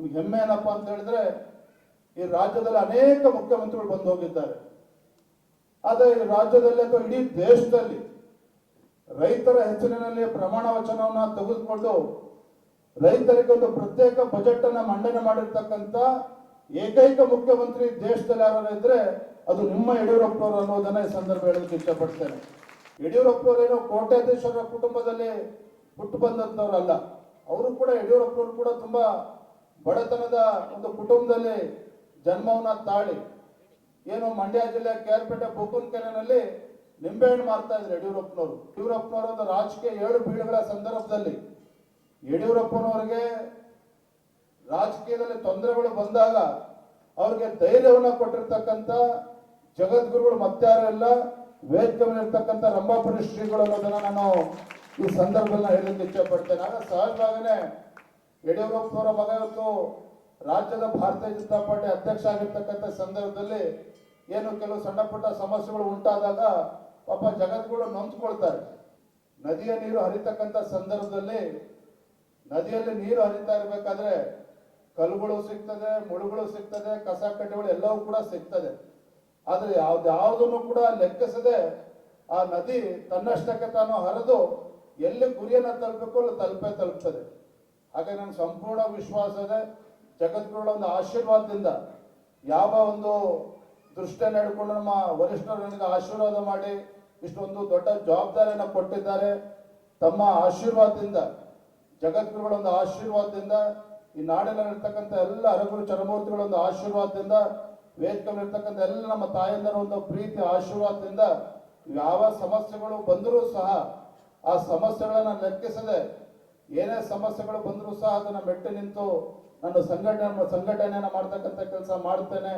ನಮ್ಗೆ ಹೆಮ್ಮೆ ಏನಪ್ಪ ಅಂತ ಹೇಳಿದ್ರೆ ಈ ರಾಜ್ಯದಲ್ಲಿ ಅನೇಕ ಮುಖ್ಯಮಂತ್ರಿಗಳು ಬಂದು ಹೋಗಿದ್ದಾರೆ. ಆದರೆ ಈ ರಾಜ್ಯದಲ್ಲಿ ಅಥವಾ ಇಡೀ ದೇಶದಲ್ಲಿ ರೈತರ ಹೆಸರಿನಲ್ಲಿ ಪ್ರಮಾಣ ವಚನವನ್ನು ತೆಗೆದುಕೊಂಡು ರೈತರಿಗೆ ಒಂದು ಪ್ರತ್ಯೇಕ ಬಜೆಟ್ ಅನ್ನ ಮಂಡನೆ ಮಾಡಿರ್ತಕ್ಕಂಥ ಏಕೈಕ ಮುಖ್ಯಮಂತ್ರಿ ದೇಶದಲ್ಲಿ ಯಾರು ಇದ್ರೆ ಅದು ನಿಮ್ಮ ಯಡಿಯೂರಪ್ಪನವರು ಅನ್ನೋದನ್ನ ಈ ಸಂದರ್ಭ ಹೇಳೋದಕ್ಕೆ ಇಷ್ಟಪಡ್ತೇನೆ. ಯಡಿಯೂರಪ್ಪನವರೇನೋ ಕೋಟ್ಯಾಧೀಶರ ಕುಟುಂಬದಲ್ಲಿ ಹುಟ್ಟು ಬಂದಂತವ್ರಲ್ಲ, ಅವರು ಕೂಡ ಯಡಿಯೂರಪ್ಪನವರು ಕೂಡ ತುಂಬಾ ಬಡತನದ ಒಂದು ಕುಟುಂಬದಲ್ಲಿ ಜನ್ಮವನ್ನ ತಾಳಿ, ಏನು ಮಂಡ್ಯ ಜಿಲ್ಲೆ ಕೇರ್ಪೇಟೆ ಕೆರೆನಲ್ಲಿ ನಿಂಬೆಹಣ್ಣು ಮಾರ್ತಾ ಇದ್ರು ಯಡಿಯೂರಪ್ಪನವರು. ಯಡಿಯೂರಪ್ಪನವರ ರಾಜಕೀಯ ಏಳು ಬೀಳುಗಳ ಸಂದರ್ಭದಲ್ಲಿ ಯಡಿಯೂರಪ್ಪನವರಿಗೆ ರಾಜಕೀಯದಲ್ಲಿ ತೊಂದರೆಗಳು ಬಂದಾಗ ಅವ್ರಿಗೆ ಧೈರ್ಯವನ್ನ ಕೊಟ್ಟಿರ್ತಕ್ಕಂಥ ಜಗದ್ಗುರುಗಳು ಮತ್ತಾರಲ್ಲ ಎಲ್ಲ ವೇದಿಕೆ ಮೇಲೆ ಇರ್ತಕ್ಕಂಥ ರಂಭಾಪುರಿ ಶ್ರೀಗಳು ಅನ್ನೋದನ್ನ ನಾನು ಈ ಸಂದರ್ಭದಲ್ಲಿ ನಾನು ಇಚ್ಛೆ ಪಡ್ತೇನೆ. ಆಗ ಸಹಜವಾಗನೇ ಯಡಿಯೂರಪ್ಪನವರ ಮಗ ಇವತ್ತು ರಾಜ್ಯದ ಭಾರತೀಯ ಜನತಾ ಪಾರ್ಟಿ ಅಧ್ಯಕ್ಷ ಆಗಿರ್ತಕ್ಕಂಥ ಸಂದರ್ಭದಲ್ಲಿ ಏನು ಕೆಲವು ಸಣ್ಣ ಪುಟ್ಟ ಸಮಸ್ಯೆಗಳು ಉಂಟಾದಾಗ ಪಾಪ ಜಗತ್ಗಳು ನೊಂದ್ಕೊಳ್ತಾರೆ. ನದಿಯ ನೀರು ಹರಿತಕ್ಕಂಥ ಸಂದರ್ಭದಲ್ಲಿ ನದಿಯಲ್ಲಿ ನೀರು ಹರಿತಾ ಇರಬೇಕಾದ್ರೆ ಕಲ್ಲುಗಳು ಸಿಗ್ತದೆ ಮುಳುಗಳು ಸಿಗ್ತದೆ, ಕಸ ಕಡ್ಡಿಗಳು ಎಲ್ಲವೂ ಕೂಡ ಸಿಗ್ತದೆ. ಆದರೆ ಯಾವ್ದು ಯಾವುದನ್ನು ಕೂಡ ಲೆಕ್ಕಿಸದೆ ಆ ನದಿ ತನ್ನಷ್ಟಕ್ಕೆ ತಾನು ಹರಿದು ಎಲ್ಲಿ ಗುರಿಯನ್ನು ತಲುಪಬೇಕು ಅಲ್ಲಿ ತಲುಪೇ ತಲುಪ್ತದೆ. ಹಾಗೆ ನನ್ನ ಸಂಪೂರ್ಣ ವಿಶ್ವಾಸ ಇದೆ ಜಗದ್ಗುರುಗಳ ಒಂದು ಆಶೀರ್ವಾದದಿಂದ ಯಾವ ಒಂದು ದೃಷ್ಟಿಯನ್ನು ನಡ್ಕೊಂಡು ನಮ್ಮ ವರಿಷ್ಠರು ನನಗೆ ಆಶೀರ್ವಾದ ಮಾಡಿ ಇಷ್ಟೊಂದು ದೊಡ್ಡ ಜವಾಬ್ದಾರಿಯನ್ನು ಕೊಟ್ಟಿದ್ದಾರೆ. ತಮ್ಮ ಆಶೀರ್ವಾದದಿಂದ, ಜಗದ್ಗುರುಗಳ ಒಂದು ಆಶೀರ್ವಾದದಿಂದ, ಈ ನಾಡಿನಲ್ಲಿರ್ತಕ್ಕಂಥ ಎಲ್ಲ ಅರಗುರು ಚರಮೂರ್ತಿಗಳ ಒಂದು ಆಶೀರ್ವಾದದಿಂದ, ವೇದಿಕೆಯಲ್ಲಿರ್ತಕ್ಕಂಥ ಎಲ್ಲ ನಮ್ಮ ತಾಯಂದರ ಒಂದು ಪ್ರೀತಿ ಆಶೀರ್ವಾದದಿಂದ ಯಾವ ಸಮಸ್ಯೆಗಳು ಬಂದರೂ ಸಹ ಆ ಸಮಸ್ಯೆಗಳನ್ನು ಲೆಕ್ಕಿಸದೆ ಏನೇ ಸಮಸ್ಯೆಗಳು ಬಂದರೂ ಸಹ ಅದನ್ನು ಮೆಟ್ಟು ನಿಂತು ನಾನು ಸಂಘಟನೆ ಸಂಘಟನೆಯನ್ನು ಮಾಡ್ತಕ್ಕಂಥ ಕೆಲಸ ಮಾಡ್ತೇನೆ